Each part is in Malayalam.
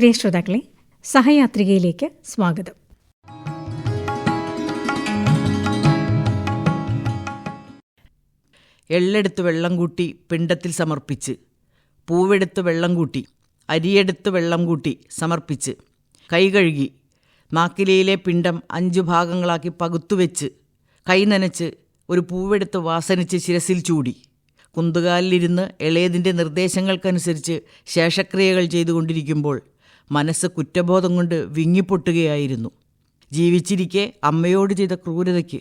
പ്രിയ ശ്രോതാക്കളെ സഹയാത്രികയിലേക്ക് സ്വാഗതം. എള്ളെടുത്ത് വെള്ളം കൂട്ടി പിണ്ടത്തിൽ സമർപ്പിച്ച് പൂവെടുത്ത് വെള്ളം കൂട്ടി അരിയെടുത്ത് വെള്ളം കൂട്ടി സമർപ്പിച്ച് കൈ കഴുകി നാക്കിലയിലെ പിണ്ടം അഞ്ചു ഭാഗങ്ങളാക്കി പകുത്തുവെച്ച് കൈ നനച്ച് ഒരു പൂവെടുത്ത് വാസനിച്ച് ശിരസിൽ ചൂടി കുന്തുകാലിലിരുന്ന് ഇളയതിന്റെ നിർദ്ദേശങ്ങൾക്കനുസരിച്ച് ശേഷക്രിയകൾ ചെയ്തുകൊണ്ടിരിക്കുമ്പോൾ മനസ്സ് കുറ്റബോധം കൊണ്ട് വിങ്ങിപ്പൊട്ടുകയായിരുന്നു. ജീവിച്ചിരിക്കെ അമ്മയോട് ചെയ്ത ക്രൂരതയ്ക്ക്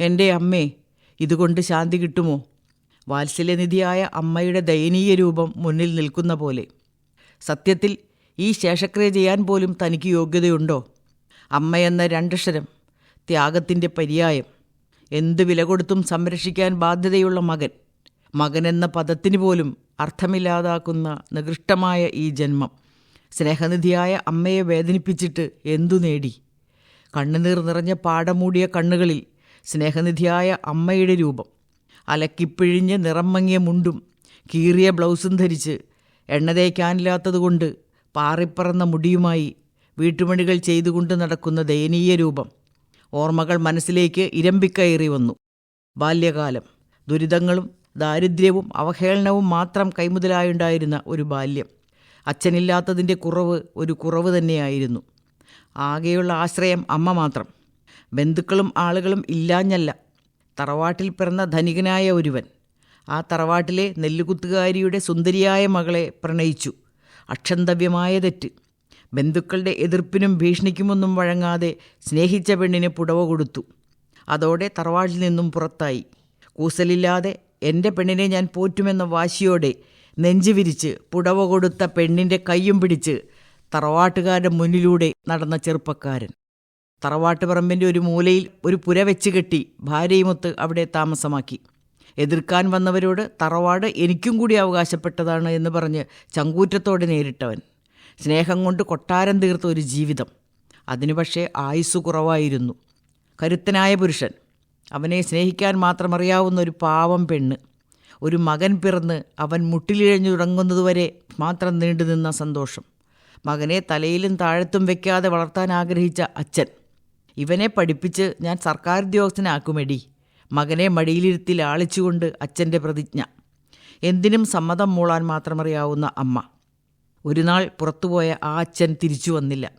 എന്റെ അമ്മേ ഇതുകൊണ്ട് ശാന്തി കിട്ടുമോ? വാത്സല്യനിധിയായ അമ്മയുടെ ദയനീയ രൂപം മുന്നിൽ നിൽക്കുന്ന പോലെ. സത്യത്തിൽ ഈ ശേഷക്രിയ ചെയ്യാൻ പോലും തനിക്ക് യോഗ്യതയുണ്ടോ? അമ്മയെന്ന രണ്ടക്ഷരം ത്യാഗത്തിന്റെ പര്യായം. എന്തു വില കൊടുത്തും സംരക്ഷിക്കാൻ ബാധ്യതയുള്ള മകൻ. മകനെന്ന പദത്തിന് പോലും അർത്ഥമില്ലാതാക്കുന്ന നികൃഷ്ടമായ ഈ ജന്മം. സ്നേഹനിധിയായ അമ്മയെ വേദനിപ്പിച്ചിട്ട് എന്തു നേടി? കണ്ണുനീർ നിറഞ്ഞ പാടമൂടിയ കണ്ണുകളിൽ സ്നേഹനിധിയായ അമ്മയുടെ രൂപം. അലക്കിപ്പിഴിഞ്ഞ് നിറം മങ്ങിയ മുണ്ടും കീറിയ ബ്ലൗസും ധരിച്ച് എണ്ണ തേക്കാനില്ലാത്തതുകൊണ്ട് പാറിപ്പറന്ന മുടിയുമായി വീട്ടുപണികൾ ചെയ്തുകൊണ്ട് നടക്കുന്ന ദയനീയ രൂപം ഓർമ്മകൾ മനസ്സിലേക്ക് ഇരമ്പിക്കയറി വന്നു. ബാല്യകാലം. ദുരിതങ്ങളും ദാരിദ്ര്യവും അവഹേളനവും മാത്രം കൈമുതലായുണ്ടായിരുന്ന ഒരു ബാല്യം. അച്ഛനില്ലാത്തതിന്റെ കുറവ് ഒരു കുറവ് തന്നെയായിരുന്നു. ആകെയുള്ള ആശ്രയം അമ്മ മാത്രം. ബന്ധുക്കളും ആളുകളും ഇല്ലാഞ്ഞല്ല. തറവാട്ടിൽ പിറന്ന ധനികനായ ഒരുവൻ. ആ തറവാട്ടിലെ നെല്ലുകുത്തുകാരിയുടെ സുന്ദരിയായ മകളെ പ്രണയിച്ചു. അക്ഷന്തവ്യമായ തെറ്റ്. ബന്ധുക്കളുടെ എതിർപ്പിനും ഭീഷണിക്കുമൊന്നും വഴങ്ങാതെ സ്നേഹിച്ച പെണ്ണിന് പുടവ കൊടുത്തു. അതോടെ തറവാട്ടിൽ നിന്നും പുറത്തായി. കൂസലില്ലാതെ എന്റെ പെണ്ണിനെ ഞാൻ പോറ്റുമെന്ന വാശിയോടെ നെഞ്ചു വിരിച്ച് പുടവ കൊടുത്ത പെണ്ണിന്റെ കൈയും പിടിച്ച് തറവാട്ടുകാരുടെ മുന്നിലൂടെ നടന്ന ചെറുപ്പക്കാരൻ. തറവാട്ടുപറമ്പിന്റെ ഒരു മൂലയിൽ ഒരു പുര വെച്ച് കെട്ടി ഭാര്യയുമൊത്ത് അവിടെ താമസമാക്കി. എതിർക്കാൻ വന്നവരോട് തറവാട് എനിക്കും കൂടി അവകാശപ്പെട്ടതാണ് എന്ന് പറഞ്ഞ് ചങ്കൂറ്റത്തോടെ നേരിട്ടവൻ. സ്നേഹം കൊണ്ട് കൊട്ടാരം തീർത്ത ഒരു ജീവിതം. അതിനു പക്ഷേ ആയുസ് കുറവായിരുന്നു. കരുത്തനായ പുരുഷൻ. അവനെ സ്നേഹിക്കാൻ മാത്രമറിയാവുന്ന ഒരു പാവം പെണ്ണ്. ഒരു മകൻ പിറന്ന് അവൻ മുട്ടിലിഴഞ്ഞു തുടങ്ങുന്നതുവരെ മാത്രം നീണ്ടുനിന്ന സന്തോഷം. മകനെ തലയിലും താഴത്തും വെക്കാതെ വളർത്താൻ ആഗ്രഹിച്ച അച്ഛൻ. ഇവനെ പഠിപ്പിച്ച് ഞാൻ സർക്കാർ ഉദ്യോഗസ്ഥനാക്കുമെടി. മകനെ മടിയിലിരുത്തി ലാളിച്ചുകൊണ്ട് അച്ഛന്റെ പ്രതിജ്ഞ. എന്തിനും സമ്മതം മൂളാൻ മാത്രമറിയാവുന്ന അമ്മ. ഒരു നാൾ പുറത്തുപോയ ആ അച്ഛൻ തിരിച്ചു വന്നില്ല.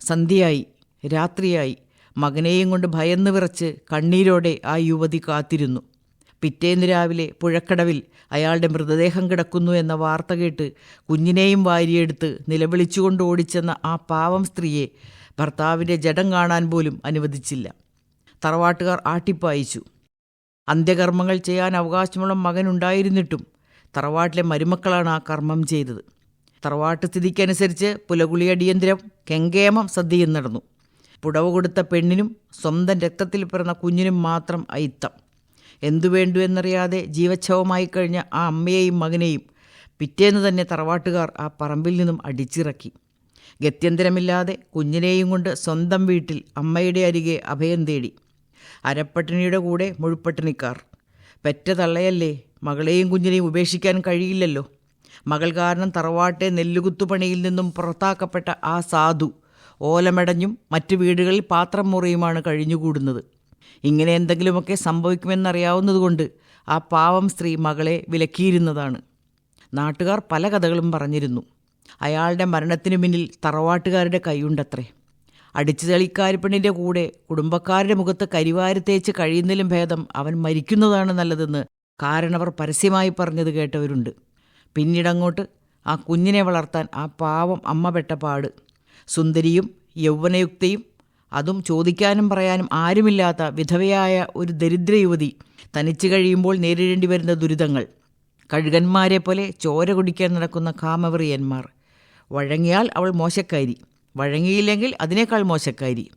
സന്ധ്യയായി രാത്രിയായി മകനെയും കൊണ്ട് ഭയന്ന് വിറച്ച് കണ്ണീരോടെ ആ യുവതി കാത്തിരുന്നു. പിറ്റേന്ന് രാവിലെ പുഴക്കടവിൽ അയാളുടെ മൃതദേഹം കിടക്കുന്നു എന്ന വാർത്ത കേട്ട് കുഞ്ഞിനെയും വാരിയെടുത്ത് നിലവിളിച്ചുകൊണ്ട് ഓടിച്ചെന്ന ആ പാവം സ്ത്രീയെ ഭർത്താവിന്റെ ജഡം കാണാൻ പോലും അനുവദിച്ചില്ല. തറവാട്ടുകാർ ആട്ടിപ്പായിച്ചു. അന്ത്യകർമ്മങ്ങൾ ചെയ്യാൻ അവകാശമുള്ള മകനുണ്ടായിരുന്നിട്ടും തറവാട്ടിലെ മരുമക്കളാണ് ആ കർമ്മം ചെയ്തത്. തറവാട്ട് സ്ഥിതിക്കനുസരിച്ച് പുലകുളി അടിയന്തരം കെങ്കേമം സദ്യയും നടന്നു. പുടവ് കൊടുത്ത പെണ്ണിനും സ്വന്തം രക്തത്തിൽ പിറന്ന കുഞ്ഞിനും മാത്രം അയിത്തം. എന്തു വേണ്ടു എന്നറിയാതെ ജീവച്ഛവമായി കഴിഞ്ഞ ആ അമ്മയെയും മകനെയും പിറ്റേന്ന് തന്നെ തറവാട്ടുകാർ ആ പറമ്പിൽ നിന്നും അടിച്ചിറക്കി. ഗത്യന്തരമില്ലാതെ കുഞ്ഞിനെയും കൊണ്ട് സ്വന്തം വീട്ടിൽ അമ്മയുടെ അരികെ അഭയം തേടി. അരപ്പട്ടിണിയുടെ കൂടെ മുഴുപ്പട്ടിണിക്കാർ. പെറ്റ തള്ളയല്ലേ മകളെയും കുഞ്ഞിനെയും ഉപേക്ഷിക്കാൻ കഴിയില്ലല്ലോ. മകൾ കാരണം തറവാട്ടെ നെല്ലുകുത്തുപണിയിൽ നിന്നും പുറത്താക്കപ്പെട്ട ആ സാധു ഓലമടഞ്ഞും മറ്റു വീടുകളിൽ പാത്രം മുറിയുമാണ് കഴിഞ്ഞുകൂടുന്നത്. ഇങ്ങനെ എന്തെങ്കിലുമൊക്കെ സംഭവിക്കുമെന്നറിയാവുന്നതുകൊണ്ട് ആ പാവം സ്ത്രീ മകളെ വിലക്കിയിരുന്നതാണ്. നാട്ടുകാർ പല കഥകളും പറഞ്ഞിരുന്നു. അയാളുടെ മരണത്തിനു പിന്നിൽ തറവാട്ടുകാരുടെ കൈയുണ്ടത്രേ. അടിച്ചു തെളിക്കാരിപ്പെണ്ണിന്റെ കൂടെ കുടുംബക്കാരുടെ മുഖത്ത് കരിവാരി തേച്ച് കഴിയുന്നതിലും ഭേദം അവൻ മരിക്കുന്നതാണ് നല്ലതെന്ന് കാരണവർ പരസ്യമായി പറഞ്ഞത് കേട്ടവരുണ്ട്. പിന്നീടങ്ങോട്ട് ആ കുഞ്ഞിനെ വളർത്താൻ ആ പാവം അമ്മ പെട്ട പാട്. സുന്ദരിയും യൗവനയുക്തയും അതും ചോദിക്കാനും പറയാനും ആരുമില്ലാത്ത വിധവയായ ഒരു ദരിദ്ര യുവതി തനിച്ചു കഴിയുമ്പോൾ നേരിടേണ്ടി വരുന്ന ദുരിതങ്ങൾ. കഴുകന്മാരെ പോലെ ചോര കുടിക്കാൻ നടക്കുന്ന കാമവറിയന്മാർ. വഴങ്ങിയാൽ അവൾ മോശക്കാരി. വഴങ്ങിയില്ലെങ്കിൽ അതിനേക്കാൾ മോശക്കാരി.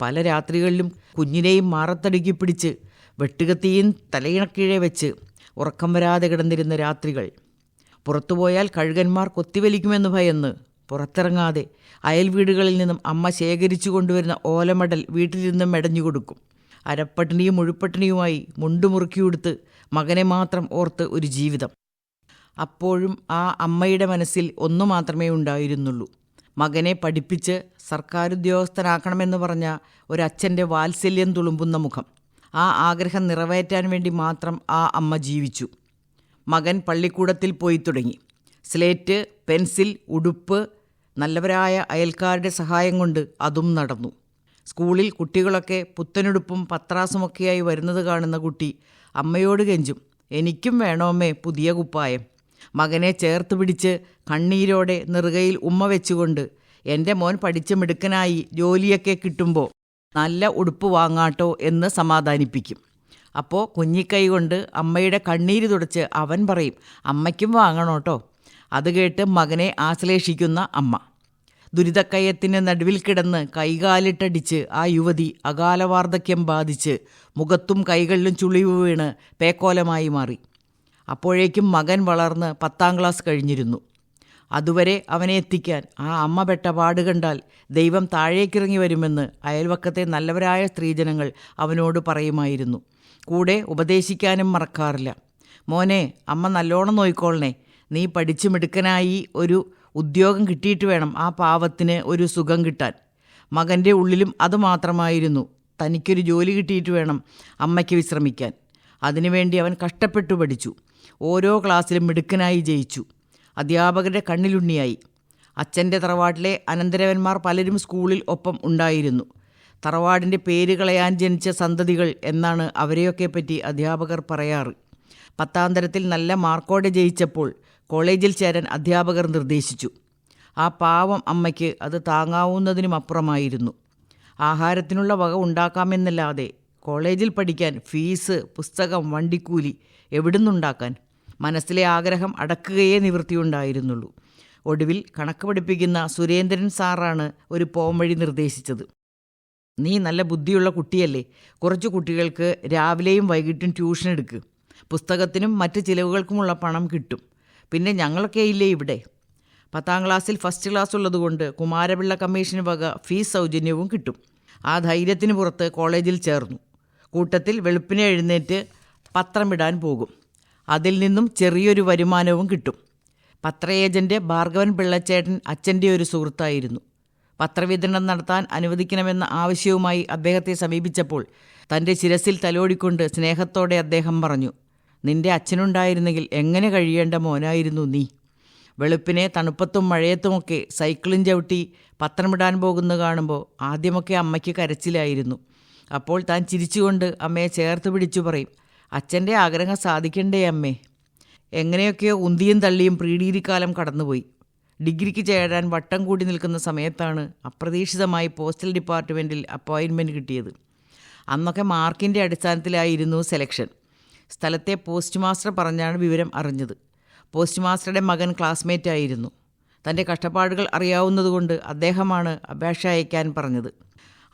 പല രാത്രികളിലും കുഞ്ഞിനെയും മാറത്തടുക്കി പിടിച്ച് വെട്ടുകത്തിയും തലയിണക്കീഴെ വെച്ച് ഉറക്കം വരാതെ കിടന്നിരുന്ന രാത്രികൾ. പുറത്തുപോയാൽ കഴുകന്മാർ കൊത്തിവലിക്കുമെന്ന് ഭയന്ന് പുറത്തിറങ്ങാതെ അയൽ വീടുകളിൽ നിന്നും അമ്മ ശേഖരിച്ചു കൊണ്ടുവരുന്ന ഓലമടൽ വീട്ടിലിരുന്നും മെടഞ്ഞുകൊടുക്കും മെടഞ്ഞു കൊടുക്കും. അരപ്പട്ടിണിയും മുഴുപ്പട്ടിണിയുമായി മുണ്ടുമുറുക്കിയെടുത്ത് മകനെ മാത്രം ഓർത്ത് ഒരു ജീവിതം. അപ്പോഴും ആ അമ്മയുടെ മനസ്സിൽ ഒന്നു മാത്രമേ ഉണ്ടായിരുന്നുള്ളൂ. മകനെ പഠിപ്പിച്ച് സർക്കാർ ഉദ്യോഗസ്ഥനാക്കണമെന്ന് പറഞ്ഞ ഒരച്ഛന്റെ വാത്സല്യം തുളുമ്പുന്ന മുഖം. ആ ആഗ്രഹം നിറവേറ്റാൻ വേണ്ടി മാത്രം ആ അമ്മ ജീവിച്ചു. മകൻ പള്ളിക്കൂടത്തിൽ പോയി തുടങ്ങി. സ്ലേറ്റ് പെൻസിൽ ഉടുപ്പ് നല്ലവരായ അയൽക്കാരുടെ സഹായം കൊണ്ട് അതും നടന്നു. സ്കൂളിൽ കുട്ടികളൊക്കെ പുത്തനെടുപ്പും പത്രാസുമൊക്കെയായി വരുന്നത് കാണുന്ന കുട്ടി അമ്മയോട് കെഞ്ചും എനിക്കും വേണോമേ പുതിയ കുപ്പായം. മകനെ ചേർത്ത് പിടിച്ച് കണ്ണീരോടെ നെറുകയിൽ ഉമ്മ വെച്ചുകൊണ്ട് എന്റെ മോൻ പഠിച്ച് മിടുക്കനായി ജോലിയൊക്കെ കിട്ടുമ്പോൾ നല്ല ഉടുപ്പ് വാങ്ങാട്ടോ എന്ന് സമാധാനിപ്പിക്കും. അപ്പോൾ കുഞ്ഞിക്കൈ കൊണ്ട് അമ്മയുടെ കണ്ണീര് തുടച്ച് അവൻ പറയും അമ്മയ്ക്കും വാങ്ങണോട്ടോ. അത് കേട്ട് മകനെ ആശ്ലേഷിക്കുന്ന അമ്മ. ദുരിതക്കയത്തിന് നടുവിൽ കിടന്ന് കൈകാലിട്ടടിച്ച് ആ യുവതി അകാലവാർദ്ധക്യം ബാധിച്ച് മുഖത്തും കൈകളിലും ചുളിവ് വീണ് പേക്കോലമായി മാറി. അപ്പോഴേക്കും മകൻ വളർന്ന് പത്താം ക്ലാസ് കഴിഞ്ഞിരുന്നു. അതുവരെ അവനെ എത്തിക്കാൻ ആ അമ്മ പെട്ട പാട് കണ്ടാൽ ദൈവം താഴേക്കിറങ്ങി വരുമെന്ന് അയൽവക്കത്തെ നല്ലവരായ സ്ത്രീജനങ്ങൾ അവനോട് പറയുമായിരുന്നു. കൂടെ ഉപദേശിക്കാനും മറക്കാറില്ല. മോനെ അമ്മ നല്ലോണം നോയിക്കോളണേ. നീ പഠിച്ചു മിടുക്കനായി ഒരു ഉദ്യോഗം കിട്ടിയിട്ട് വേണം ആ പാവത്തിന് ഒരു സുഖം കിട്ടാൻ. മകന്റെ ഉള്ളിലും അതുമാത്രമായിരുന്നു തനിക്കൊരു ജോലി കിട്ടിയിട്ട് വേണം അമ്മയ്ക്ക് വിശ്രമിക്കാൻ. അതിനുവേണ്ടി അവൻ കഷ്ടപ്പെട്ടു പഠിച്ചു. ഓരോ ക്ലാസ്സിലും മിടുക്കനായി ജയിച്ചു. അധ്യാപകരുടെ കണ്ണിലുണ്ണിയായി. അച്ഛന്റെ തറവാട്ടിലെ അനന്തരവന്മാർ പലരും സ്കൂളിൽ ഒപ്പം ഉണ്ടായിരുന്നു. തറവാടിന്റെ പേര് കളയാൻ ജനിച്ച സന്തതികൾ എന്നാണ് അവരെയൊക്കെ പറ്റി അധ്യാപകർ പറയാറ്. പത്താം തരത്തിൽ നല്ല മാർക്കോടെ ജയിച്ചപ്പോൾ കോളേജിൽ ചേരാൻ അധ്യാപകർ നിർദ്ദേശിച്ചു. ആ പാവം അമ്മയ്ക്ക് അത് താങ്ങാവുന്നതിനും അപ്പുറമായിരുന്നു. ആഹാരത്തിനുള്ള വക ഉണ്ടാക്കാമെന്നല്ലാതെ കോളേജിൽ പഠിക്കാൻ ഫീസ് പുസ്തകം വണ്ടിക്കൂലി എവിടുന്നുണ്ടാക്കാൻ മനസ്സിലെ ആഗ്രഹം അടക്കുകയേ നിവൃത്തിയുണ്ടായിരുന്നുള്ളൂ. ഒടുവിൽ കണക്ക് പഠിപ്പിക്കുന്ന സുരേന്ദ്രൻ സാറാണ് ഒരു പോംവഴി നിർദ്ദേശിച്ചത്. നീ നല്ല ബുദ്ധിയുള്ള കുട്ടിയല്ലേ കുറച്ച് കുട്ടികൾക്ക് രാവിലെയും വൈകിട്ടും ട്യൂഷൻ എടുക്ക്. പുസ്തകത്തിനും മറ്റ് ചിലവുകൾക്കുമുള്ള പണം കിട്ടും. പിന്നെ ഞങ്ങളൊക്കെ ഇല്ലേ ഇവിടെ? പത്താം ക്ലാസ്സിൽ ഫസ്റ്റ് ക്ലാസ് ഉള്ളതുകൊണ്ട് കുമാരപിള്ള കമ്മീഷന് വക ഫീസ് സൗജന്യവും കിട്ടും. ആ ധൈര്യത്തിന് പുറത്ത് കോളേജിൽ ചേർന്നു. കൂട്ടത്തിൽ വെളുപ്പിനെ എഴുന്നേറ്റ് പത്രമിടാൻ പോകും. അതിൽ നിന്നും ചെറിയൊരു വരുമാനവും കിട്ടും. പത്ര ഏജന്റ് ഭാർഗവൻ പിള്ളച്ചേട്ടൻ അച്ഛന്റെ ഒരു സുഹൃത്തായിരുന്നു. പത്രവിതരണം നടത്താൻ അനുവദിക്കണമെന്ന ആവശ്യവുമായി അദ്ദേഹത്തെ സമീപിച്ചപ്പോൾ തന്റെ ശിരസിൽ തലോടിക്കൊണ്ട് സ്നേഹത്തോടെ അദ്ദേഹം പറഞ്ഞു നിന്റെ അച്ഛനുണ്ടായിരുന്നെങ്കിൽ എങ്ങനെ കഴിയേണ്ട മോനായിരുന്നു നീ? വെളുപ്പിനെ തണുപ്പത്തും മഴയത്തുമൊക്കെ സൈക്കിളും ചവിട്ടി പത്രമിടാൻ പോകുന്ന കാണുമ്പോൾ ആദ്യമൊക്കെ അമ്മയ്ക്ക് കരച്ചിലായിരുന്നു. അപ്പോൾ താൻ ചിരിച്ചുകൊണ്ട് അമ്മയെ ചേർത്ത് പിടിച്ചു പറയും അച്ഛന്റെ ആഗ്രഹം സാധിക്കണ്ടേ അമ്മേ? എങ്ങനെയൊക്കെയോ ഉന്തിയും തള്ളിയും പ്രീഡിഗ്രിക്കാലം കടന്നുപോയി. ഡിഗ്രിക്ക് ചേരാൻ വട്ടം കൂടി നിൽക്കുന്ന സമയത്താണ് അപ്രതീക്ഷിതമായി പോസ്റ്റൽ ഡിപ്പാർട്ട്മെന്റിൽ അപ്പോയിൻമെന്റ് കിട്ടിയത്. അന്നൊക്കെ മാർക്കിന്റെ അടിസ്ഥാനത്തിലായിരുന്നു സെലക്ഷൻ. സ്ഥലത്തെ പോസ്റ്റ് മാസ്റ്റർ പറഞ്ഞാണ് വിവരം അറിഞ്ഞത്. പോസ്റ്റ് മാസ്റ്ററുടെ മകൻ ക്ലാസ്മേറ്റ് ആയിരുന്നു. തന്റെ കഷ്ടപ്പാടുകൾ അറിയാവുന്നതുകൊണ്ട് അദ്ദേഹമാണ് അപേക്ഷ അയക്കാൻ പറഞ്ഞത്.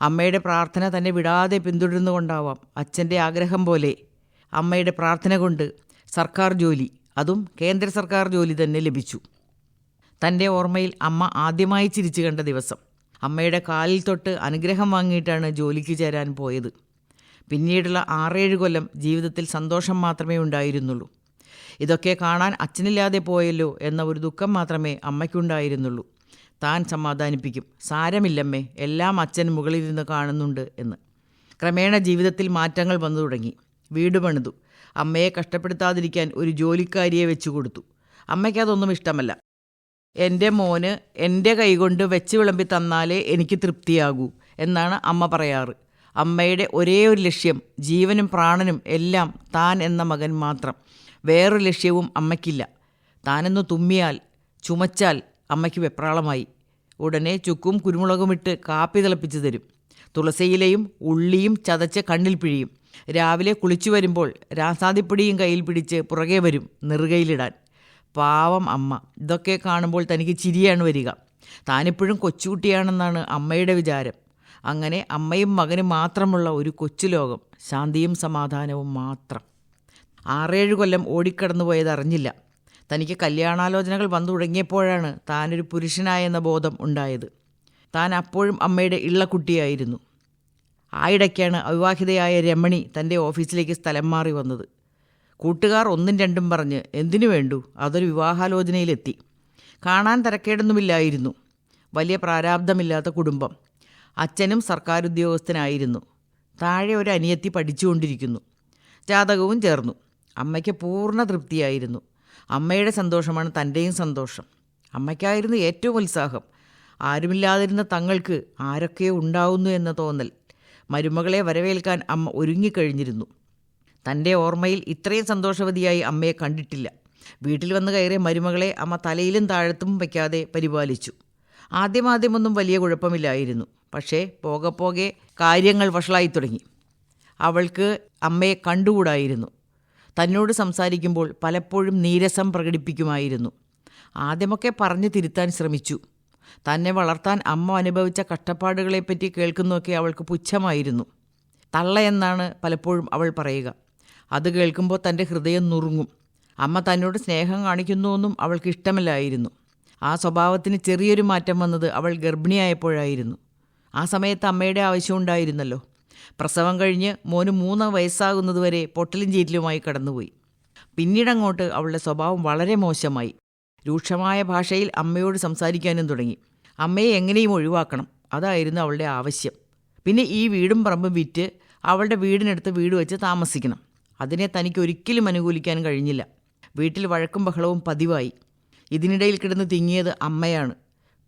അമ്മയുടെ പ്രാർത്ഥന തന്നെ വിടാതെ പിന്തുടരുന്നുകൊണ്ടാവാം അച്ഛന്റെ ആഗ്രഹം പോലെ. അമ്മയുടെ പ്രാർത്ഥന കൊണ്ട് സർക്കാർ ജോലി അതും കേന്ദ്ര സർക്കാർ ജോലി തന്നെ ലഭിച്ചു. തന്റെ ഓർമ്മയിൽ അമ്മ ആദ്യമായി ചിരിച്ചു കണ്ട ദിവസം. അമ്മയുടെ കാലിൽ തൊട്ട് അനുഗ്രഹം വാങ്ങിയിട്ടാണ് ജോലിക്ക് ചേരാൻ പോയത്. പിന്നീടുള്ള ആറേഴ് കൊല്ലം ജീവിതത്തിൽ സന്തോഷം മാത്രമേ ഉണ്ടായിരുന്നുള്ളൂ. ഇതൊക്കെ കാണാൻ അച്ഛനില്ലാതെ പോയല്ലോ എന്ന ഒരു ദുഃഖം മാത്രമേ അമ്മയ്ക്കുണ്ടായിരുന്നുള്ളൂ. താൻ സമാധാനിപ്പിക്കും. സാരമില്ലമ്മേ എല്ലാം അച്ഛൻ മുകളിലിരുന്ന് കാണുന്നുണ്ട് എന്ന്. ക്രമേണ ജീവിതത്തിൽ മാറ്റങ്ങൾ വന്നു തുടങ്ങി. വീട് പണിതു. അമ്മയെ കഷ്ടപ്പെടുത്താതിരിക്കാൻ ഒരു ജോലിക്കാരിയെ വെച്ചു കൊടുത്തു. അമ്മയ്ക്കതൊന്നും ഇഷ്ടമല്ല. എന്റെ മോന് എന്റെ കൈകൊണ്ട് വെച്ച് വിളമ്പി തന്നാലേ എനിക്ക് തൃപ്തിയാകൂ എന്നാണ് അമ്മ പറയാറ്. അമ്മയുടെ ഒരേ ഒരു ലക്ഷ്യം ജീവനും പ്രാണനും എല്ലാം താൻ എന്ന മകൻ മാത്രം. വേറൊരു ലക്ഷ്യവും അമ്മയ്ക്കില്ല. താനെന്ന് തുമ്മിയാൽ ചുമച്ചാൽ അമ്മയ്ക്ക് വെപ്രാളമായി. ഉടനെ ചുക്കും കുരുമുളകുമിട്ട് കാപ്പി തിളപ്പിച്ചു തരും. തുളസിയിലയും ഉള്ളിയും ചതച്ച് കണ്ണിൽ പിഴിയും. രാവിലെ കുളിച്ചു വരുമ്പോൾ രാസാദിപ്പൊടിയും കയ്യിൽ പിടിച്ച് പുറകെ വരും നെറുകയിലിടാൻ. പാവം അമ്മ. ഇതൊക്കെ കാണുമ്പോൾ തനിക്ക് ചിരിയാണ് വരിക. താനിപ്പോഴും കൊച്ചുകുട്ടിയാണെന്നാണ് അമ്മയുടെ വിചാരം. അങ്ങനെ അമ്മയും മകനും മാത്രമുള്ള ഒരു കൊച്ചു ലോകം ശാന്തിയും സമാധാനവും മാത്രം. ആറേഴ് കൊല്ലം ഓടിക്കടന്നു പോയത് അറിഞ്ഞില്ല. തനിക്ക് കല്യാണാലോചനകൾ വന്നു തുടങ്ങിയപ്പോഴാണ് താനൊരു പുരുഷനായെന്ന ബോധം ഉണ്ടായത്. താൻ അപ്പോഴും അമ്മയുടെ ഇള്ളക്കുട്ടിയായിരുന്നു ആയിടയ്ക്കാണ് അവിവാഹിതയായ രമണി തന്റെ ഓഫീസിലേക്ക് സ്ഥലം മാറി വന്നത്. കൂട്ടുകാർ ഒന്നും രണ്ടും പറഞ്ഞ് എന്തിനു വേണ്ടു? അതൊരു വിവാഹാലോചനയിലെത്തി. കാണാൻ തരക്കേടൊന്നുമില്ലായിരുന്നു. വലിയ പ്രാരാബ്ധമില്ലാത്ത കുടുംബം. അച്ഛനും സർക്കാർ ഉദ്യോഗസ്ഥനായിരുന്നു താഴെ ഒരു അനിയത്തി പഠിച്ചുകൊണ്ടിരിക്കുന്നു. ജാതകവും ചേർന്നു. അമ്മയ്ക്ക് പൂർണ തൃപ്തിയായിരുന്നു. അമ്മയുടെ സന്തോഷമാണ് തന്റെയും സന്തോഷം. അമ്മയ്ക്കായിരുന്നു ഏറ്റവും ഉത്സാഹം. ആരുമില്ലാതിരുന്ന തങ്ങൾക്ക് ആരൊക്കെയോ ഉണ്ടാവുന്നു എന്ന തോന്നൽ. മരുമകളെ വരവേൽക്കാൻ അമ്മ ഒരുങ്ങിക്കഴിഞ്ഞിരുന്നു. തന്റെ ഓർമ്മയിൽ ഇത്രയും സന്തോഷവതിയായി അമ്മയെ കണ്ടിട്ടില്ല. വീട്ടിൽ വന്ന് കയറിയ മരുമകളെ അമ്മ തലയിലും താഴത്തും വയ്ക്കാതെ പരിപാലിച്ചു. ആദ്യമാദ്യമൊന്നും വലിയ കുഴപ്പമില്ലായിരുന്നു. പക്ഷേ പോകെ പോകെ കാര്യങ്ങൾ വഷളായി തുടങ്ങി. അവൾക്ക് അമ്മയെ കണ്ടുകൂടായിരുന്നു. തന്നോട് സംസാരിക്കുമ്പോൾ പലപ്പോഴും നീരസം പ്രകടിപ്പിക്കുമായിരുന്നു. ആദ്യമൊക്കെ പറഞ്ഞു തിരുത്താൻ ശ്രമിച്ചു. തന്നെ വളർത്താൻ അമ്മ അനുഭവിച്ച കഷ്ടപ്പാടുകളെപ്പറ്റി കേൾക്കുന്നതൊക്കെ അവൾക്ക് പുച്ഛമായിരുന്നു. തള്ള എന്നാണ് പലപ്പോഴും അവൾ പറയുക. അത് കേൾക്കുമ്പോൾ തന്റെ ഹൃദയം നുറുങ്ങും. അമ്മ തന്നോട് സ്നേഹം കാണിക്കുന്നുവെന്നും അവൾക്ക് ഇഷ്ടമല്ലായിരുന്നു. ആ സ്വഭാവത്തിന് ചെറിയൊരു മാറ്റം വന്നത് അവൾ ഗർഭിണിയായപ്പോഴായിരുന്നു. ആ സമയത്ത് അമ്മയുടെ ആവശ്യമുണ്ടായിരുന്നല്ലോ പ്രസവം കഴിഞ്ഞ് മോന് മൂന്ന് വയസ്സാകുന്നതുവരെ പൊട്ടലും ചീറ്റലുമായി കടന്നുപോയി. പിന്നീടങ്ങോട്ട് അവളുടെ സ്വഭാവം വളരെ മോശമായി. രൂക്ഷമായ ഭാഷയിൽ അമ്മയോട് സംസാരിക്കാനും തുടങ്ങി. അമ്മയെ എങ്ങനെയും ഒഴിവാക്കണം അതായിരുന്നു അവളുടെ ആവശ്യം. പിന്നെ ഈ വീടും പറമ്പും വിറ്റ് അവളുടെ വീടിനടുത്ത് വീട് വെച്ച് താമസിക്കണം. അതിനെ തനിക്ക് ഒരിക്കലും അനുകൂലിക്കാൻ കഴിഞ്ഞില്ല. വീട്ടിൽ വഴക്കും ബഹളവും പതിവായി. ഇതിനിടയിൽ കിടന്ന് തിങ്ങിയത് അമ്മയാണ്.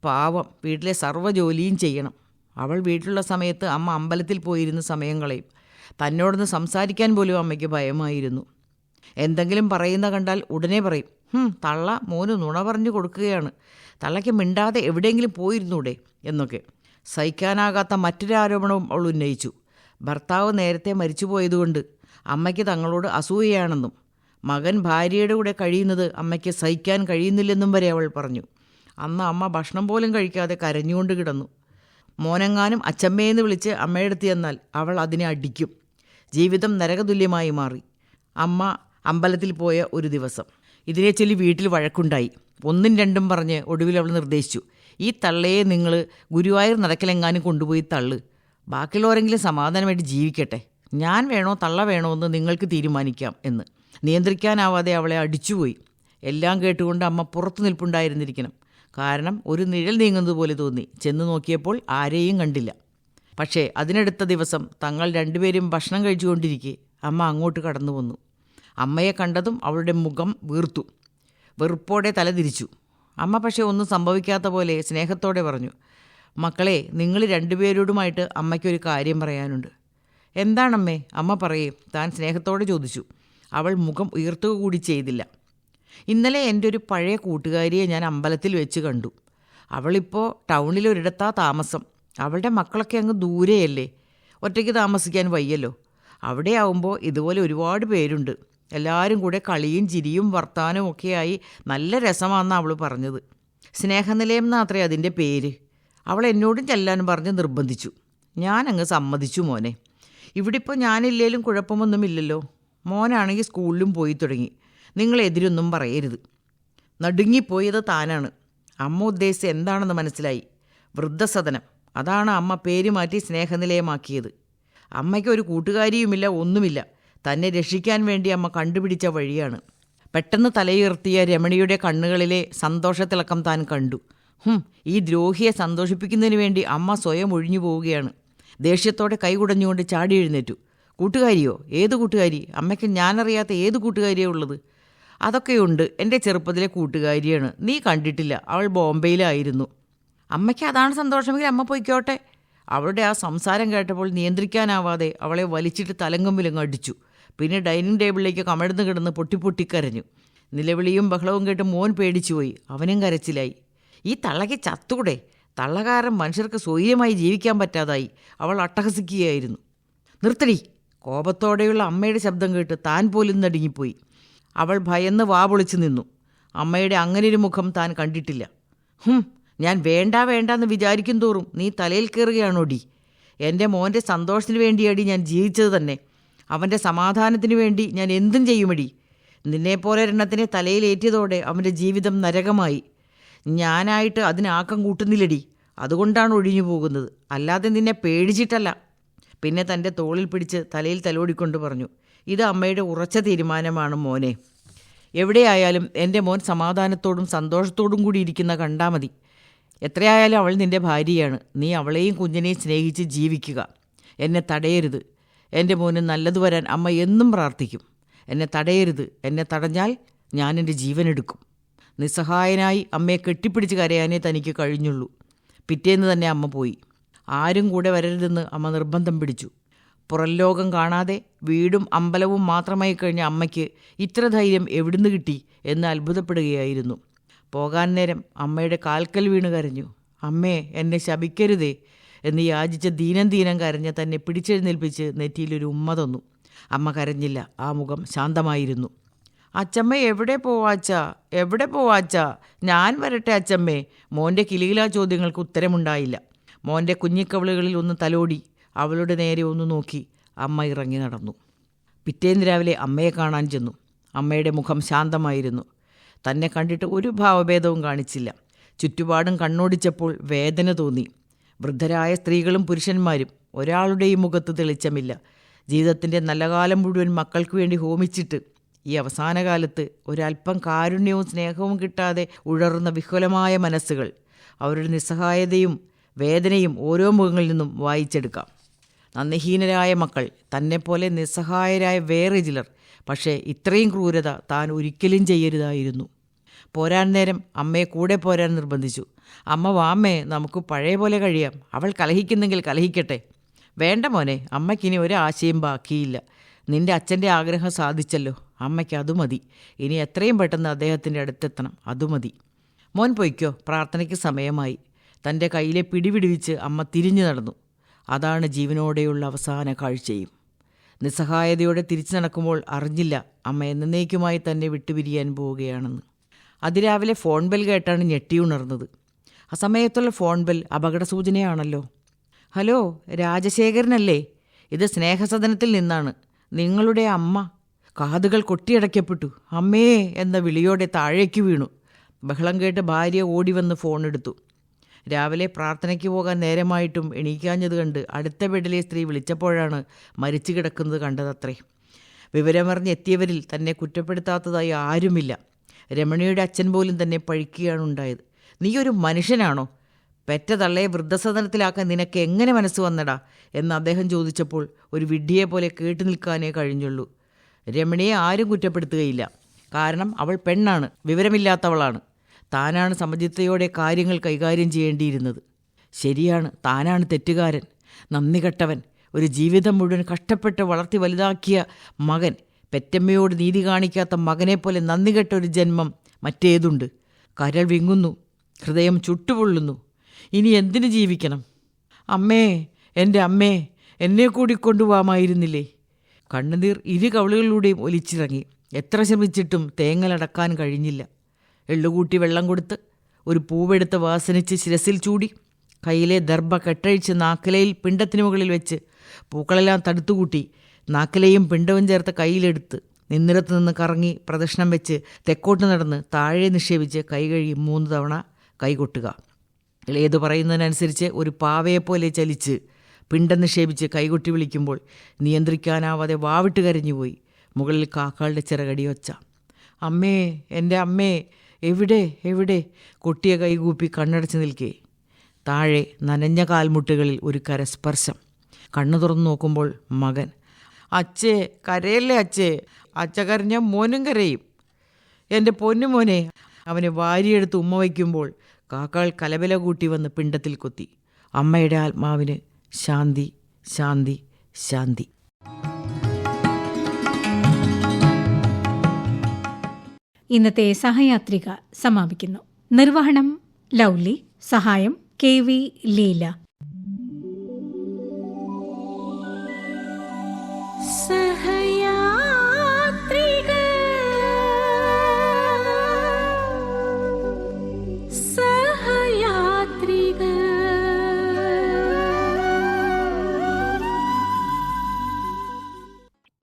പാവം വീട്ടിലെ സർവ ജോലിയും ചെയ്യണം. അവൾ വീട്ടിലുള്ള സമയത്ത് അമ്മ അമ്പലത്തിൽ പോയിരുന്ന സമയം കളയും തന്നോടൊന്ന് സംസാരിക്കാൻ പോലും അമ്മയ്ക്ക് ഭയമായിരുന്നു. എന്തെങ്കിലും പറയുന്ന കണ്ടാൽ ഉടനെ പറയും "ഹും, തള്ള മോന് നുണ പറഞ്ഞു കൊടുക്കുകയാണ്. തള്ളയ്ക്ക് മിണ്ടാതെ എവിടെയെങ്കിലും പോയിരുന്നൂടെ? എന്നൊക്കെ. സഹിക്കാനാകാത്ത മറ്റൊരു ആരോപണവും അവൾ ഉന്നയിച്ചു. ഭർത്താവ് നേരത്തെ മരിച്ചുപോയതുകൊണ്ട് അമ്മയ്ക്ക് തങ്ങളോട് അസൂയയാണെന്നും മകൻ ഭാര്യയുടെ കൂടെ കഴിയുന്നത് അമ്മയ്ക്ക് സഹിക്കാൻ കഴിയുന്നില്ലെന്നും വരെ അവൾ പറഞ്ഞു. അന്ന് അമ്മ ഭക്ഷണം പോലും കഴിക്കാതെ കരഞ്ഞുകൊണ്ട് കിടന്നു. മോനെങ്ങാനും അച്ചമ്മയെന്ന് വിളിച്ച് അമ്മയെടുത്ത് ചെന്നാൽ അവൾ അതിനെ അടിക്കും. ജീവിതം നരകതുല്യമായി മാറി. അമ്മ അമ്പലത്തിൽ പോയ ഒരു ദിവസം. ഇതിനെ ചൊല്ലി വീട്ടിൽ വഴക്കുണ്ടായി. ഒന്നും രണ്ടും പറഞ്ഞ് ഒടുവിൽ അവൾ നിർദ്ദേശിച്ചു. ഈ തള്ളയെ നിങ്ങൾ ഗുരുവായൂർ നടക്കലെങ്ങാനും കൊണ്ടുപോയി തള്ളു. ബാക്കിയുള്ളവരെങ്കിലും സമാധാനമായിട്ട് ജീവിക്കട്ടെ. ഞാൻ വേണോ തള്ള വേണോ എന്ന് നിങ്ങൾക്ക് തീരുമാനിക്കാം എന്ന്. നിയന്ത്രിക്കാനാവാതെ അവളെ അടിച്ചുപോയി. എല്ലാം കേട്ടുകൊണ്ട് അമ്മ പുറത്തു നിൽപ്പുണ്ടായിരുന്നിരിക്കണം. കാരണം ഒരു നിഴൽ നീങ്ങുന്നത് പോലെ തോന്നി. ചെന്ന് നോക്കിയപ്പോൾ ആരെയും കണ്ടില്ല. പക്ഷേ അതിനടുത്ത ദിവസം തങ്ങൾ രണ്ടുപേരും ഭക്ഷണം കഴിച്ചുകൊണ്ടിരിക്കെ അമ്മ അങ്ങോട്ട് കടന്നു വന്നു അമ്മയെ കണ്ടതും അവളുടെ മുഖം വീർത്തു. വെറുപ്പോടെ തലതിരിച്ചു അമ്മ പക്ഷേ ഒന്നും സംഭവിക്കാത്ത പോലെ സ്നേഹത്തോടെ പറഞ്ഞു മക്കളെ നിങ്ങൾ രണ്ടുപേരോടുമായിട്ട് അമ്മയ്ക്കൊരു കാര്യം പറയാനുണ്ട്. എന്താണമ്മേ? അമ്മ പറയേ. താൻ സ്നേഹത്തോടെ ചോദിച്ചു. അവൾ മുഖം ഉയർത്തുക കൂടി ചെയ്തില്ല. ഇന്നലെ എന്റെ ഒരു പഴയ കൂട്ടുകാരിയെ ഞാൻ അമ്പലത്തിൽ വെച്ച് കണ്ടു. അവളിപ്പോൾ ടൗണിൽ ഒരിടത്താ താമസം. അവളുടെ മക്കളൊക്കെ അങ്ങ് ദൂരെയല്ലേ? ഒറ്റയ്ക്ക് താമസിക്കാൻ വയ്യല്ലോ. അവിടെ ആവുമ്പോൾ ഇതുപോലെ ഒരുപാട് പേരുണ്ട്. എല്ലാവരും കൂടെ കളിയും ചിരിയും വർത്താനവും ഒക്കെയായി നല്ല രസമാണെന്നാണ് അവൾ പറഞ്ഞത്. സ്നേഹനിലയം എന്നാത്രേ അതിന്റെ പേര്? അവൾ എന്നോടും ചെല്ലാനും പറഞ്ഞ് നിർബന്ധിച്ചു. ഞാൻ അങ്ങ് സമ്മതിച്ചു മോനെ. ഇവിടെ ഇപ്പോൾ ഞാനില്ലേലും കുഴപ്പമൊന്നുമില്ലല്ലോ. മോനാണെങ്കിൽ സ്കൂളിലും പോയി തുടങ്ങി. നിങ്ങൾ എതിരൊന്നും പറയരുത്. നടുങ്ങിപ്പോയത് താനാണ്. അമ്മ ഉദ്ദേശിച്ച് എന്താണെന്ന് മനസ്സിലായി. വൃദ്ധസദനം. അതാണ് അമ്മ പേര് മാറ്റി സ്നേഹനിലയമാക്കിയത്. അമ്മയ്ക്ക് ഒരു കൂട്ടുകാരിയുമില്ല ഒന്നുമില്ല. തന്നെ രക്ഷിക്കാൻ വേണ്ടി അമ്മ കണ്ടുപിടിച്ച വഴിയാണ്. പെട്ടെന്ന് തലയുയർത്തിയ രമണിയുടെ കണ്ണുകളിലെ സന്തോഷത്തിളക്കം താൻ കണ്ടു. ഹും ഈ ദ്രോഹിയെ സന്തോഷിപ്പിക്കുന്നതിന് വേണ്ടി അമ്മ സ്വയം ഒഴിഞ്ഞു പോവുകയാണ്. ദേഷ്യത്തോടെ കൈകുടഞ്ഞുകൊണ്ട് ചാടി എഴുന്നേറ്റു. കൂട്ടുകാരിയോ? ഏത് കൂട്ടുകാരി? അമ്മയ്ക്ക് ഞാനറിയാത്ത ഏത് കൂട്ടുകാരിയോ ഉള്ളത്? അതൊക്കെയുണ്ട്. എന്റെ ചെറുപ്പത്തിലെ കൂട്ടുകാരിയാണ്. നീ കണ്ടിട്ടില്ല. അവൾ ബോംബെയിലായിരുന്നു. അമ്മയ്ക്ക് അതാണ് സന്തോഷമെങ്കിൽ അമ്മ പൊയ്ക്കോട്ടെ. അവളുടെ ആ സംസാരം കേട്ടപ്പോൾ നിയന്ത്രിക്കാനാവാതെ അവളെ വലിച്ചിട്ട് തലങ്കുമ്പിലങ്ങ് അടിച്ചു. പിന്നെ ഡൈനിങ് ടേബിളിലേക്ക് കമഴ്ന്ന് കിടന്ന് പൊട്ടിപ്പൊട്ടിക്കരഞ്ഞു നിലവിളിയും ബഹളവും കേട്ട് മോൻ പേടിച്ചുപോയി അവനും കരച്ചിലായി. ഈ തള്ളയ്ക്ക് ചത്തൂടെ. തള്ളകാരൻ മനുഷ്യർക്ക് സ്വൈര്യമായി ജീവിക്കാൻ പറ്റാതായി. അവൾ അട്ടഹസിക്കുകയായിരുന്നു. നിർത്തടി. കോപത്തോടെയുള്ള അമ്മയുടെ ശബ്ദം കേട്ട് താൻ പോലും നടുങ്ങിപ്പോയി. അവൾ ഭയന്ന് വാപൊളിച്ചു നിന്നു. അമ്മയുടെ അങ്ങനൊരു മുഖം താൻ കണ്ടിട്ടില്ല. ഹും ഞാൻ വേണ്ട വേണ്ടെന്ന് വിചാരിക്കും തോറും നീ തലയിൽ കയറുകയാണോടി എന്റെ മോന്റെ സന്തോഷത്തിന് വേണ്ടിയടി ഞാൻ ജീവിച്ചത് തന്നെ. അവന്റെ സമാധാനത്തിന് വേണ്ടി ഞാൻ എന്തും ചെയ്യുമടി. നിന്നെപ്പോലെ ഒരെണ്ണത്തിനെ തലയിലേറ്റിയതോടെ അവന്റെ ജീവിതം നരകമായി. ഞാനായിട്ട് അതിനാക്കം കൂട്ടുന്നില്ലടി. അതുകൊണ്ടാണ് ഒഴിഞ്ഞു പോകുന്നത്. അല്ലാതെ നിന്നെ പേടിച്ചിട്ടല്ല. പിന്നെ തന്റെ തോളിൽ പിടിച്ച് തലയിൽ തലോടിക്കൊണ്ട് പറഞ്ഞു. ഇത് അമ്മയുടെ ഉറച്ച തീരുമാനമാണ് മോനെ. എവിടെയായാലും എന്റെ മോൻ സമാധാനത്തോടും സന്തോഷത്തോടും കൂടി ഇരിക്കുന്ന കണ്ടാൽ മതി. എത്രയായാലും അവൾ നിന്റെ ഭാര്യയാണ്. നീ അവളെയും കുഞ്ഞിനെയും സ്നേഹിച്ച് ജീവിക്കുക. എന്നെ തടയരുത്. എന്റെ മോന് നല്ലത് വരാൻ അമ്മ എന്നും പ്രാർത്ഥിക്കും. എന്നെ തടയരുത്. എന്നെ തടഞ്ഞാൽ ഞാൻ എന്റെ ജീവനെടുക്കും നിസ്സഹായനായി അമ്മയെ കെട്ടിപ്പിടിച്ച് കരയാനേ തനിക്ക് കഴിഞ്ഞുള്ളൂ. പിറ്റേന്ന് തന്നെ അമ്മ പോയി. ആരും കൂടെ വരരുതെന്ന് അമ്മ നിർബന്ധം പിടിച്ചു. പുറം ലോകം കാണാതെ വീടും അമ്പലവും മാത്രമായി കഴിഞ്ഞ അമ്മയ്ക്ക് ഇത്ര ധൈര്യം എവിടുന്ന് കിട്ടി എന്ന് അത്ഭുതപ്പെടുകയായിരുന്നു. പോകാൻ നേരം അമ്മയുടെ കാൽക്കൽ വീണ് കരഞ്ഞു. അമ്മേ എന്നെ ശപിക്കരുതേ എന്ന് യാചിച്ച ദീനം ദീനം കരഞ്ഞ് തന്നെ പിടിച്ചെഴുന്നേൽപ്പിച്ച് നെറ്റിയിലൊരു ഉമ്മ തന്നു. അമ്മ കരഞ്ഞില്ല ആ മുഖം ശാന്തമായിരുന്നു. അച്ചമ്മ എവിടെ പോവാച്ച എവിടെ പോവാച്ച ഞാൻ വരട്ടെ അച്ചമ്മേ. മോന്റെ കിളിയിലാ ചോദ്യങ്ങൾക്ക് ഉത്തരമുണ്ടായില്ല. മോന്റെ കുഞ്ഞിക്കവളുകളിൽ ഒന്ന് തലോടി അവളുടെ നേരെ ഒന്ന് നോക്കി അമ്മ ഇറങ്ങി നടന്നു. പിറ്റേന്ന് രാവിലെ അമ്മയെ കാണാൻ ചെന്നു. അമ്മയുടെ മുഖം ശാന്തമായിരുന്നു. തന്നെ കണ്ടിട്ട് ഒരു ഭാവഭേദവും കാണിച്ചില്ല. ചുറ്റുപാടും കണ്ണോടിച്ചപ്പോൾ വേദന തോന്നി. വൃദ്ധരായ സ്ത്രീകളും പുരുഷന്മാരും ഒരാളുടെയും മുഖത്ത് തെളിച്ചമില്ല. ജീവിതത്തിന്റെ നല്ല കാലം മുഴുവൻ മക്കൾക്ക് വേണ്ടി ഹോമിച്ചിട്ട് ഈ അവസാന കാലത്ത് ഒരല്പം കാരുണ്യവും സ്നേഹവും കിട്ടാതെ ഉഴറുന്ന വിഹുലമായ മനസ്സുകൾ അവരുടെ നിസ്സഹായതയും വേദനയും ഓരോ മുഖങ്ങളിൽ നിന്നും വായിച്ചെടുക്കാം. നന്ദിഹീനരായ മക്കൾ തന്നെപ്പോലെ നിസ്സഹായരായ വേറെ ചിലർ. പക്ഷേ ഇത്രയും ക്രൂരത താൻ ഒരിക്കലും ചെയ്യരുതായിരുന്നു. പോരാൻ നേരം അമ്മയെ കൂടെ പോരാൻ നിർബന്ധിച്ചു. അമ്മ വാമ്മേ നമുക്ക് പഴയ പോലെ കഴിയാം. അവൾ കലഹിക്കുന്നെങ്കിൽ കലഹിക്കട്ടെ. വേണ്ട മോനെ അമ്മയ്ക്കിനി ഒരാശയും ബാക്കിയില്ല. നിന്റെ അച്ഛന്റെ ആഗ്രഹം സാധിച്ചല്ലോ. അമ്മയ്ക്ക് അത് മതി. ഇനി എത്രയും പെട്ടെന്ന് അദ്ദേഹത്തിന്റെ അടുത്തെത്തണം. അത് മതി. മോൻ പൊയ്ക്കോ. പ്രാർത്ഥനയ്ക്ക് സമയമായി. തന്റെ കയ്യിലെ പിടിപിടിവിച്ച് അമ്മ തിരിഞ്ഞു നടന്നു. അതാണ് ജീവനോടെയുള്ള അവസാന കാഴ്ചയും. നിസ്സഹായതയോടെ തിരിച്ചു നടക്കുമ്പോൾ അറിഞ്ഞില്ല അമ്മ എന്നേക്കുമായി തന്നെ വിട്ടുപിരിയാൻ പോവുകയാണെന്ന്. അതിരാവിലെ ഫോൺ ബെൽ കേട്ടാണ് ഞെട്ടിയുണർന്നത് ആ സമയത്തുള്ള ഫോൺ ബെൽ അപകട സൂചനയാണല്ലോ ഹലോ രാജശേഖരനല്ലേ? ഇത് സ്നേഹസദനത്തിൽ നിന്നാണ്. നിങ്ങളുടെ അമ്മ. കാതുകൾ കൊട്ടിയടയ്ക്കപ്പെട്ടു. അമ്മേ എന്ന വിളിയോടെ താഴേക്ക് വീണു. ബഹളം കേട്ട് ഭാര്യ ഓടിവന്ന് ഫോൺ എടുത്തു. രാവിലെ പ്രാർത്ഥനയ്ക്ക് പോകാൻ നേരമായിട്ടും എണീക്കാഞ്ഞത് കണ്ട് അടുത്ത ബെഡിലെ സ്ത്രീ വിളിച്ചപ്പോഴാണ് മരിച്ചു കിടക്കുന്നത് കണ്ടതത്രേ. വിവരമറിഞ്ഞെത്തിയവരിൽ തന്നെ കുറ്റപ്പെടുത്താത്തതായി ആരുമില്ല. രമണിയുടെ അച്ഛൻ പോലും തന്നെ പഴിക്കുകയാണ് ഉണ്ടായത്. നീ ഒരു മനുഷ്യനാണോ? പെറ്റ തള്ളയെ വൃദ്ധസദനത്തിലാക്കാൻ നിനക്ക് എങ്ങനെ മനസ്സ് വന്നടാ? എന്ന് അദ്ദേഹം ചോദിച്ചപ്പോൾ ഒരു വിഡ്ഢിയെ പോലെ കേട്ടു നിൽക്കാനേ കഴിഞ്ഞുള്ളൂ. രമണിയെ ആരും കുറ്റപ്പെടുത്തുകയില്ല. കാരണം അവൾ പെണ്ണാണ്. വിവരമില്ലാത്തവളാണ്. താനാണ് സമചിത്തയോടെ കാര്യങ്ങൾ കൈകാര്യം ചെയ്യേണ്ടിയിരുന്നത്. ശരിയാണ് താനാണ് തെറ്റുകാരൻ. നന്ദി കെട്ടവൻ. ഒരു ജീവിതം മുഴുവൻ കഷ്ടപ്പെട്ട് വളർത്തി വലുതാക്കിയ മകൻ. പെറ്റമ്മയോട് നീതി കാണിക്കാത്ത മകനെപ്പോലെ നന്ദി കെട്ട ഒരു ജന്മം മറ്റേതുണ്ട്. കരൾ വിങ്ങുന്നു. ഹൃദയം ചുട്ടുപൊള്ളുന്നു. ഇനി എന്തിനു ജീവിക്കണം? അമ്മേ എന്റെ അമ്മേ എന്നെ കൂടി കൊണ്ടുപോകാമായിരുന്നില്ലേ കണ്ണുനീർ ഇരു കവളുകളിലൂടെയും ഒലിച്ചിറങ്ങി. എത്ര ശ്രമിച്ചിട്ടും തേങ്ങലടക്കാൻ കഴിഞ്ഞില്ല. എള്ളുകൂട്ടി വെള്ളം കൊടുത്ത് ഒരു പൂവെടുത്ത് വാസനിച്ച് ശിരസിൽ ചൂടി കയ്യിലെ ദർഭ കെട്ടഴിച്ച് നാക്കിലയിൽ പിണ്ടത്തിന് മുകളിൽ വെച്ച് പൂക്കളെല്ലാം തടുത്തുകൂട്ടി നാക്കിലെയും പിണ്ടവും ചേർത്ത് കയ്യിലെടുത്ത് നിന്നിടത്ത് നിന്ന് കറങ്ങി പ്രദക്ഷിണം വെച്ച് തെക്കോട്ട് നടന്ന് താഴെ നിക്ഷേപിച്ച് കൈ കഴുകി മൂന്ന് തവണ കൈകൊട്ടുക. ഇളയത് പറയുന്നതിനനുസരിച്ച് ഒരു പാവയെപ്പോലെ ചലിച്ച് പിണ്ടം നിക്ഷേപിച്ച് കൈകൊട്ടി വിളിക്കുമ്പോൾ നിയന്ത്രിക്കാനാവാതെ വാവിട്ട് കരഞ്ഞുപോയി മുകളിൽ കാക്കാളുടെ ചിറകടി വച്ച അമ്മേ എന്റെ അമ്മേ എവിടെ എവിടെ? കുട്ടിയെ കൈകൂപ്പി കണ്ണടച്ച് നിൽക്കേ. താഴെ നനഞ്ഞ കാൽമുട്ടുകളിൽ ഒരു കരസ്പർശം. കണ്ണു തുറന്നു നോക്കുമ്പോൾ മകൻ. അച്ഛേ കരയല്ലേ അച്ഛേ? അച്ഛ കരഞ്ഞ മോനും കരയും. എന്റെ പൊന്നു മോനെ. അവനെ വാരിയെടുത്ത് ഉമ്മ വയ്ക്കുമ്പോൾ കാക്കാൾ കലബല കൂട്ടി വന്ന് പിണ്ടത്തിൽ കൊത്തി. അമ്മയുടെ ആത്മാവിന് ശാന്തി ശാന്തി ശാന്തി. ഇന്നത്തെ സഹയാത്രിക സമാപിക്കുന്നു. നിർവഹണം ലൗലി സഹായം കെ വി ലീല.